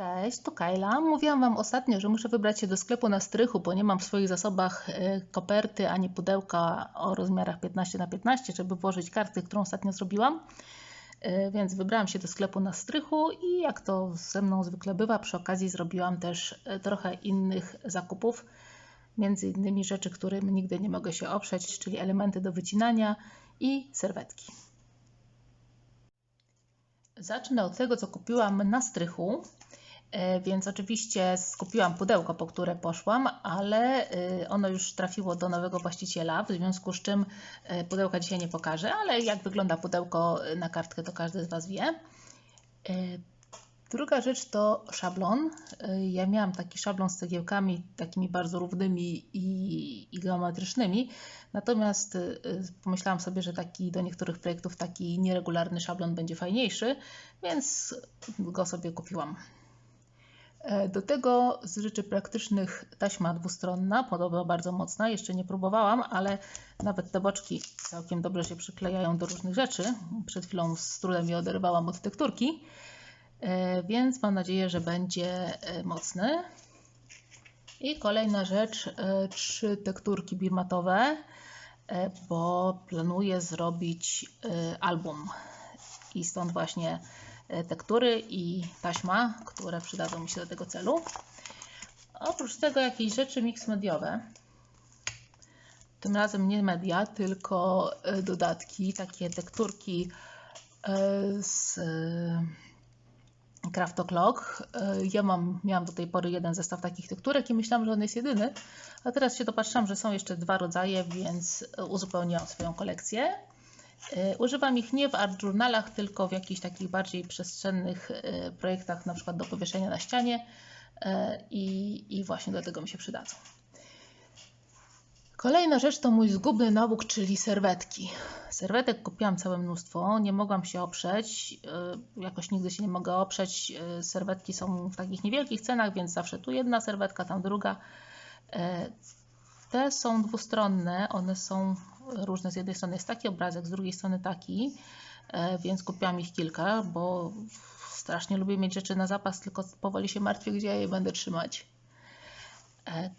Cześć, tu Kajla. Mówiłam Wam ostatnio, że muszę wybrać się do sklepu na strychu, bo nie mam w swoich zasobach e, koperty ani pudełka o rozmiarach 15 na 15 żeby włożyć karty, którą ostatnio zrobiłam. E, więc wybrałam się do sklepu na strychu i jak to ze mną zwykle bywa, przy okazji zrobiłam też e, trochę innych zakupów. Między innymi rzeczy, którym nigdy nie mogę się oprzeć, czyli elementy do wycinania i serwetki. Zacznę od tego, co kupiłam na strychu. E, więc oczywiście skupiłam pudełko, po które poszłam, ale e, ono już trafiło do nowego właściciela, w związku z czym e, pudełka dzisiaj nie pokażę, ale jak wygląda pudełko na kartkę, to każdy z Was wie. Druga rzecz to szablon. Ja miałam taki szablon z cegiełkami takimi bardzo równymi i, i geometrycznymi, natomiast pomyślałam sobie, że taki do niektórych projektów taki nieregularny szablon będzie fajniejszy, więc go sobie kupiłam. E, do tego z rzeczy praktycznych taśma dwustronna, podobno bardzo mocna, jeszcze nie próbowałam, ale nawet te boczki całkiem dobrze się przyklejają do różnych rzeczy. Przed chwilą z trudem je oderwałam od tekturki, e, więc mam nadzieję, że będzie e, mocny. I kolejna rzecz, trzy tekturki birmatowe, bo planuję zrobić album i stąd właśnie tektury i taśma, które przydadzą mi się do tego celu. Oprócz tego jakieś rzeczy mix mediowe. Tym razem nie media, tylko e, dodatki, takie tekturki e, z Craft O'Clock. Ja mam, miałam do tej pory jeden zestaw takich tekturek i myślałam, że on jest jedyny, a teraz się dopatrzyłam, że są jeszcze dwa rodzaje, więc uzupełniłam swoją kolekcję. E, używam ich nie w art journalach, tylko w jakichś takich bardziej przestrzennych e, projektach, na przykład do powieszenia na ścianie e, i, i właśnie do tego mi się przydadzą. Kolejna rzecz to mój zgubny nabóg, czyli serwetki. Serwetek kupiłam całe mnóstwo, nie mogłam się oprzeć, jakoś nigdy się nie mogę oprzeć. Serwetki są w takich niewielkich cenach, więc zawsze tu jedna serwetka, tam druga. Te są dwustronne, one są różne. Z jednej strony jest taki obrazek, z drugiej strony taki, e, więc kupiłam ich kilka, bo strasznie lubię mieć rzeczy na zapas, tylko powoli się martwię, gdzie ja je będę trzymać. E,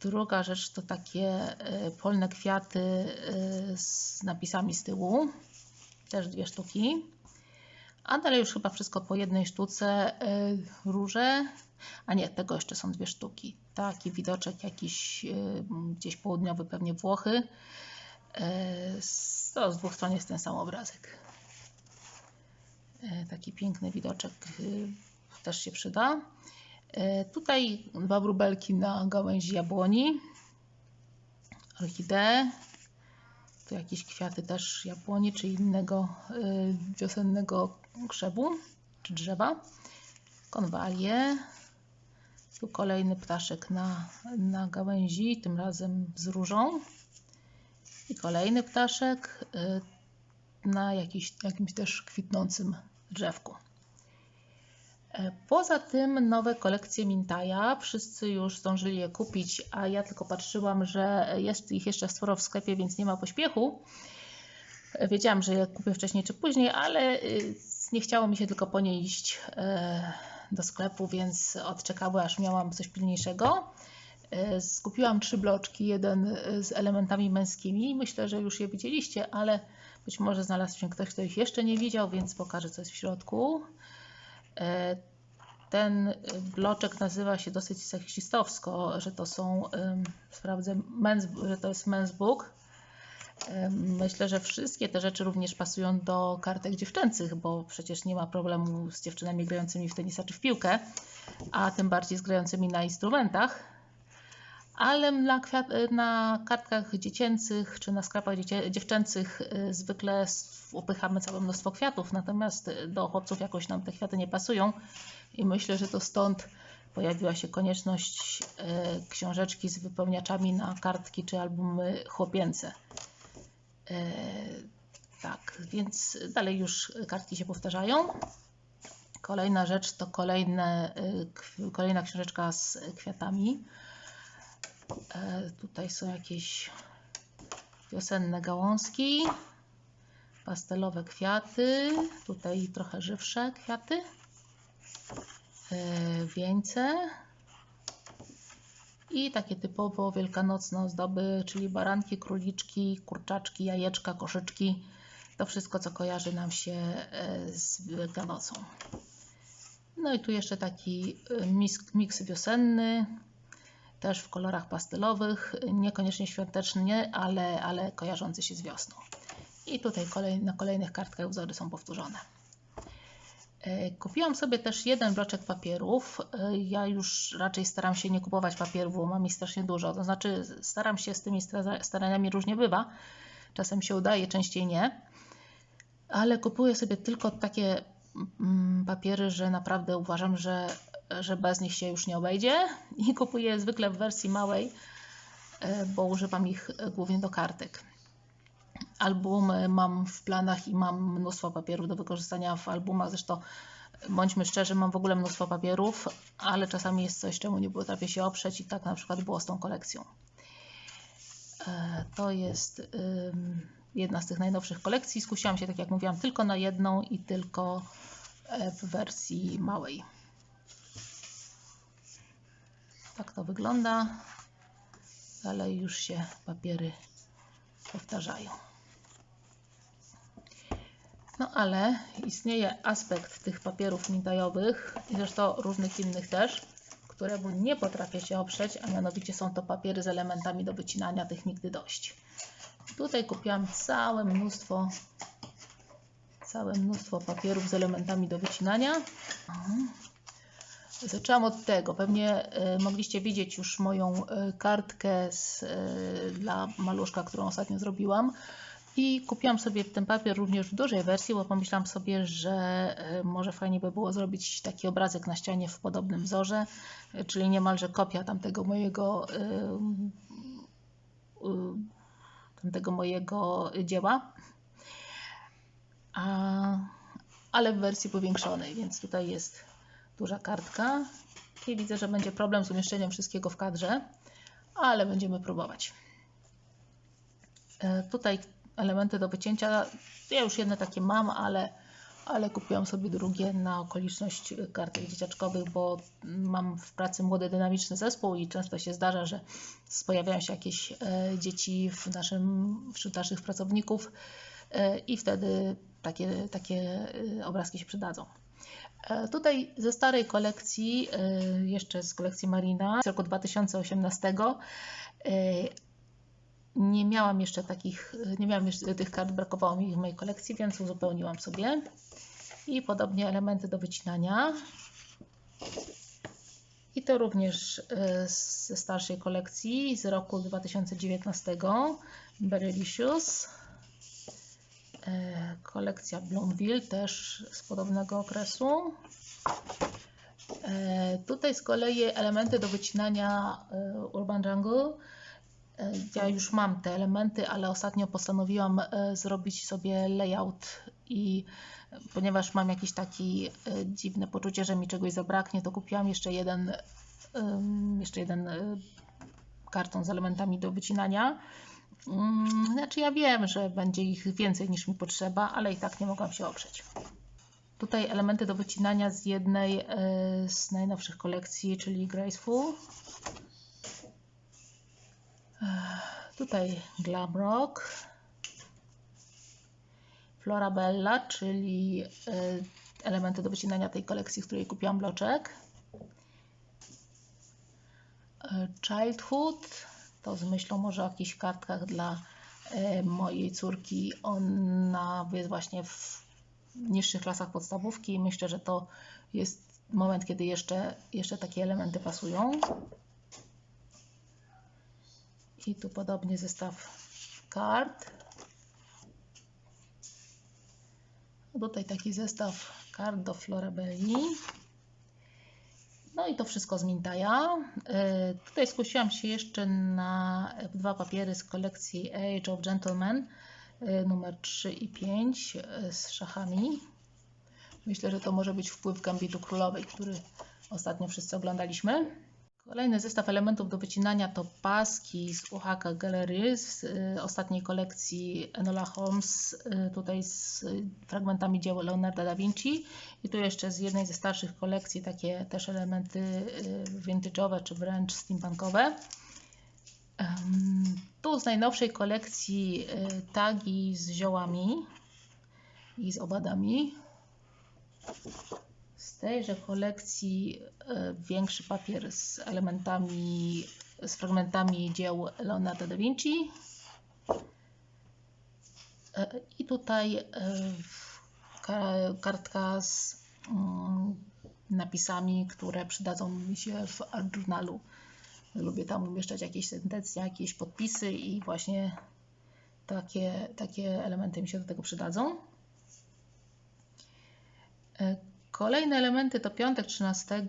druga rzecz to takie e, polne kwiaty z napisami z tyłu, też dwie sztuki. A dalej już chyba wszystko po jednej sztuce. Róże, a nie, tego jeszcze są dwie sztuki. Taki widoczek jakiś gdzieś południowy, pewnie Włochy. To z dwóch stron jest ten sam obrazek. Taki piękny widoczek y, też się przyda. Tutaj dwa wróbelki na gałęzi jabłoni. Orchidee. Tu jakieś kwiaty też jabłoni, czy innego y, wiosennego grzebu, czy drzewa. Konwalie. Tu kolejny ptaszek na, na gałęzi, tym razem z różą. I kolejny ptaszek y, na jakiś, jakimś też kwitnącym drzewku. E, poza tym nowe kolekcje Mintaja. Wszyscy już zdążyli je kupić, a ja tylko patrzyłam, że jest ich jeszcze sporo w sklepie, więc nie ma pośpiechu. E, wiedziałam, że je kupię wcześniej czy później, ale y, nie chciało mi się tylko po nie iść e, do sklepu, więc odczekały, aż miałam coś pilniejszego. E, skupiłam trzy bloczki, jeden e, z elementami męskimi. Myślę, że już je widzieliście, ale być może znalazł się ktoś, kto ich jeszcze nie widział, więc pokażę, co jest w środku. E, ten bloczek nazywa się dosyć seksistowsko, że to są, sprawdzę, men's, że to jest men's book. Myślę, że wszystkie te rzeczy również pasują do kartek dziewczęcych, bo przecież nie ma problemu z dziewczynami grającymi w tenisa czy w piłkę, a tym bardziej z grającymi na instrumentach ale na, na kartkach dziecięcych czy na skrapach dziewczęcych y, zwykle upychamy całe mnóstwo kwiatów, natomiast do chłopców jakoś nam te kwiaty nie pasują i myślę, że to stąd pojawiła się konieczność y, książeczki z wypełniaczami na kartki czy albumy chłopięce. Y, tak, więc dalej już kartki się powtarzają. Kolejna rzecz to kolejne, kolejna książeczka z kwiatami. E, tutaj są jakieś wiosenne gałązki, pastelowe kwiaty, tutaj trochę żywsze kwiaty. e, wieńce i takie typowo wielkanocne ozdoby, czyli baranki, króliczki, kurczaczki, jajeczka, koszyczki. To wszystko, co kojarzy nam się e, z Wielkanocą. No i tu jeszcze taki miks, miks wiosenny, też w kolorach pastelowych, niekoniecznie świąteczny, ale, ale kojarzący się z wiosną. I tutaj kolej, na kolejnych kartkach wzory są powtórzone. E, Kupiłam sobie też jeden bloczek papierów. E, Ja już raczej staram się nie kupować papierów, bo mam ich strasznie dużo. To znaczy, staram się z tymi staraniami różnie bywa. Czasem się udaje, częściej nie. Ale kupuję sobie tylko takie mm, papiery, że naprawdę uważam, że, że bez nich się już nie obejdzie. I kupuję zwykle w wersji małej, e, bo używam ich e, głównie do kartek. Albumy mam w planach i mam mnóstwo papierów do wykorzystania w albumach. Zresztą bądźmy szczerzy, mam w ogóle mnóstwo papierów, ale czasami jest coś, czemu nie potrafię się oprzeć i tak na przykład było z tą kolekcją. E, To jest jedna z tych najnowszych kolekcji. Skusiłam się, tak jak mówiłam, tylko na jedną i tylko e, w wersji małej. Tak to wygląda. Dalej już się papiery powtarzają. No ale istnieje aspekt tych papierów mintajowych i zresztą różnych innych też, któremu nie potrafię się oprzeć, a mianowicie są to papiery z elementami do wycinania, tych nigdy dość. Tutaj kupiłam całe mnóstwo całe mnóstwo papierów z elementami do wycinania. Zaczęłam od tego. Pewnie y, mogliście widzieć już moją y, kartkę z, y, dla maluszka, którą ostatnio zrobiłam. I kupiłam sobie ten papier również w dużej wersji, bo pomyślałam sobie, że może fajnie by było zrobić taki obrazek na ścianie w podobnym wzorze, czyli niemalże kopia tamtego mojego, tamtego mojego dzieła. A, ale w wersji powiększonej, więc tutaj jest duża kartka. I widzę, że będzie problem z umieszczeniem wszystkiego w kadrze, ale będziemy próbować. E, Tutaj elementy do wycięcia. Ja już jedne takie mam, ale, ale kupiłam sobie drugie na okoliczność kartek dzieciaczkowych, bo mam w pracy młody, dynamiczny zespół i często się zdarza, że pojawiają się jakieś e, dzieci w naszym, wśród naszych pracowników e, i wtedy takie, takie obrazki się przydadzą. E, Tutaj ze starej kolekcji, e, jeszcze z kolekcji Marina z roku 2018, e, nie miałam jeszcze takich, nie miałam jeszcze tych kart, brakowało mi ich w mojej kolekcji, więc uzupełniłam sobie. I podobnie elementy do wycinania. I to również ze starszej kolekcji z roku 2019, Berylicious. E, Kolekcja Bloomville też z podobnego okresu. E, Tutaj z kolei elementy do wycinania e, Urban Jungle. Ja już mam te elementy, ale ostatnio postanowiłam zrobić sobie layout i ponieważ mam jakieś takie dziwne poczucie, że mi czegoś zabraknie, to kupiłam jeszcze jeden, jeszcze jeden karton z elementami do wycinania. Mm, Znaczy ja wiem, że będzie ich więcej niż mi potrzeba, ale i tak nie mogłam się oprzeć. Tutaj elementy do wycinania z jednej e, z najnowszych kolekcji, czyli Graceful. Tutaj Glamrock, Florabella, czyli e, elementy do wycinania tej kolekcji, z której kupiłam bloczek. E, Childhood, to z myślą może o jakichś kartkach dla e, mojej córki. Ona jest właśnie w niższych klasach podstawówki i myślę, że to jest moment, kiedy jeszcze, jeszcze takie elementy pasują. I tu podobnie zestaw kart. Tutaj taki zestaw kart do Florabelli. No i to wszystko z Mintaja. E, Tutaj skusiłam się jeszcze na dwa papiery z kolekcji Age of Gentlemen e, numer 3 i 5 e, z szachami. Myślę, że to może być wpływ Gambitu Królowej, który ostatnio wszyscy oglądaliśmy. Kolejny zestaw elementów do wycinania to paski z UHK Gallery z y, ostatniej kolekcji Enola Holmes, y, tutaj z fragmentami dzieł Leonarda da Vinci i tu jeszcze z jednej ze starszych kolekcji takie też elementy y, vintage'owe czy wręcz steampunkowe. Tu z najnowszej kolekcji tagi z ziołami i z owadami z tejże kolekcji e, większy papier z elementami, z fragmentami dzieł Leonardo da Vinci. E, I tutaj e, kartka z mm, napisami, które przydadzą mi się w art journalu. Lubię tam umieszczać jakieś sentencje, jakieś podpisy i właśnie takie, takie elementy mi się do tego przydadzą. Kolejne elementy to piątek 13. Y,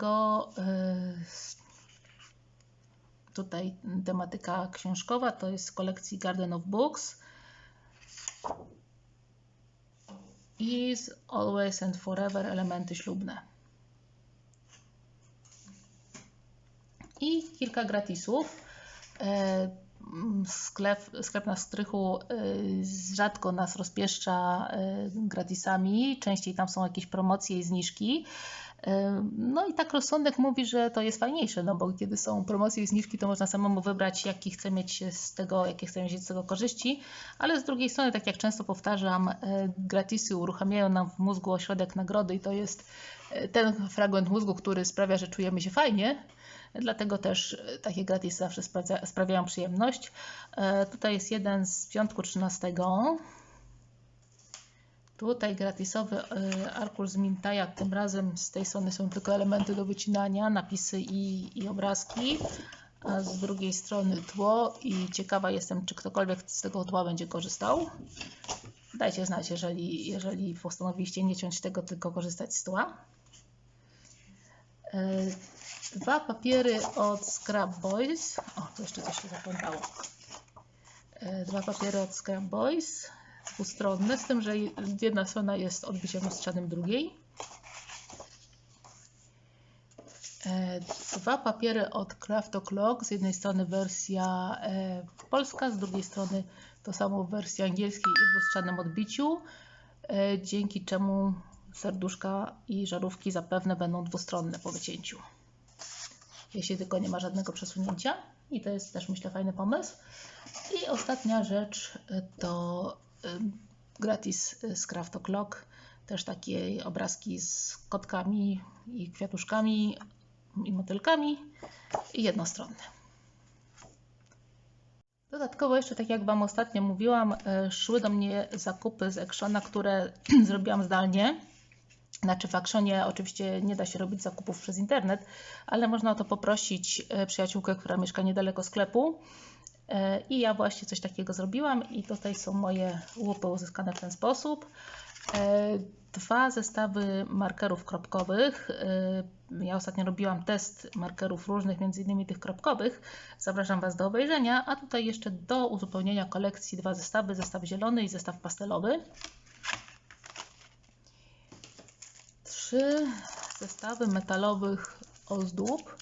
tutaj tematyka książkowa to jest z kolekcji Garden of Books. I z Always and Forever elementy ślubne. I kilka gratisów. Sklep, sklep na strychu y, rzadko nas rozpieszcza y, gratisami, częściej tam są jakieś promocje i zniżki. Y, no i tak rozsądek mówi, że to jest fajniejsze, no bo kiedy są promocje i zniżki, to można samemu wybrać, jaki chce mieć z tego, jakie chce mieć z tego korzyści, ale z drugiej strony, tak jak często powtarzam, gratisy uruchamiają nam w mózgu ośrodek nagrody i to jest ten fragment mózgu, który sprawia, że czujemy się fajnie, dlatego też e, takie gratis zawsze sprawiają przyjemność. E, tutaj jest jeden z piątku 13. Tutaj gratisowy e, arkusz z Mintaja, tym razem z tej strony są tylko elementy do wycinania, napisy i, i obrazki, a z drugiej strony tło i ciekawa jestem, czy ktokolwiek z tego tła będzie korzystał. Dajcie znać, jeżeli, jeżeli postanowiliście nie ciąć tego, tylko korzystać z tła. Dwa papiery od Scrap Boys. O, tu jeszcze coś się zaplątało. E, dwa papiery od Scrap Boys, dwustronne, z tym, że jedna strona jest odbiciem lustrzanym drugiej. E, dwa papiery od Craft O'Clock, z jednej strony wersja e, polska, z drugiej strony to samo w wersji angielskiej i w lustrzanym odbiciu, dzięki czemu serduszka i żarówki zapewne będą dwustronne po wycięciu jeśli tylko nie ma żadnego przesunięcia. I to jest też myślę fajny pomysł. I ostatnia rzecz y, to y, gratis y, z Craft O'Clock. Też takie obrazki z kotkami i kwiatuszkami i motylkami i jednostronne. Dodatkowo jeszcze, tak jak Wam ostatnio mówiłam, szły do mnie zakupy z Actiona, które zrobiłam zdalnie. Znaczy w Actionie oczywiście nie da się robić zakupów przez internet, ale można o to poprosić e, przyjaciółkę, która mieszka niedaleko sklepu. E, I ja właśnie coś takiego zrobiłam i tutaj są moje łupy uzyskane w ten sposób. E, dwa zestawy markerów kropkowych. Ja ostatnio robiłam test markerów różnych, między innymi tych kropkowych. Zapraszam Was do obejrzenia. A tutaj jeszcze do uzupełnienia kolekcji dwa zestawy, zestaw zielony i zestaw pastelowy. Trzy zestawy metalowych ozdób.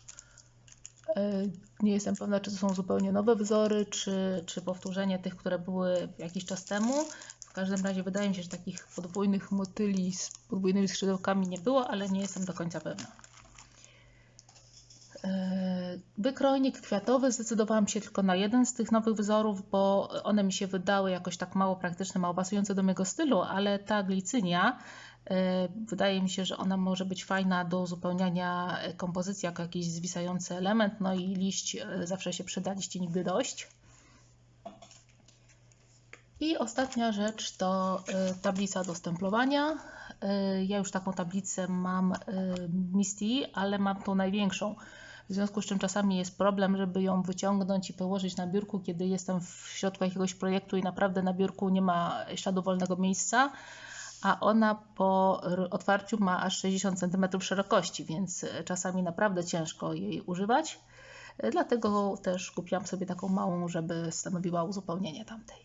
E, nie jestem pewna, czy to są zupełnie nowe wzory, czy, czy powtórzenie tych, które były jakiś czas temu. W każdym razie wydaje mi się, że takich podwójnych motyli z podwójnymi skrzydełkami nie było, ale nie jestem do końca pewna. E, wykrojnik kwiatowy zdecydowałam się tylko na jeden z tych nowych wzorów, bo one mi się wydały jakoś tak mało praktyczne, mało pasujące do mojego stylu, ale ta glicynia wydaje mi się, że ona może być fajna do uzupełniania kompozycji jako jakiś zwisający element, no i liść e, zawsze się przyda, liści nigdy dość. I ostatnia rzecz to e, tablica do stemplowania. Ja już taką tablicę mam Misty, ale mam tą największą. W związku z czym czasami jest problem, żeby ją wyciągnąć i położyć na biurku, kiedy jestem w środku jakiegoś projektu i naprawdę na biurku nie ma śladu wolnego miejsca a ona po otwarciu ma aż 60 cm szerokości, więc czasami naprawdę ciężko jej używać. Dlatego też kupiłam sobie taką małą, żeby stanowiła uzupełnienie tamtej.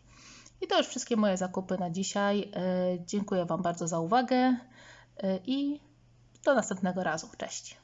I to już wszystkie moje zakupy na dzisiaj. E, dziękuję Wam bardzo za uwagę e, i do następnego razu. Cześć!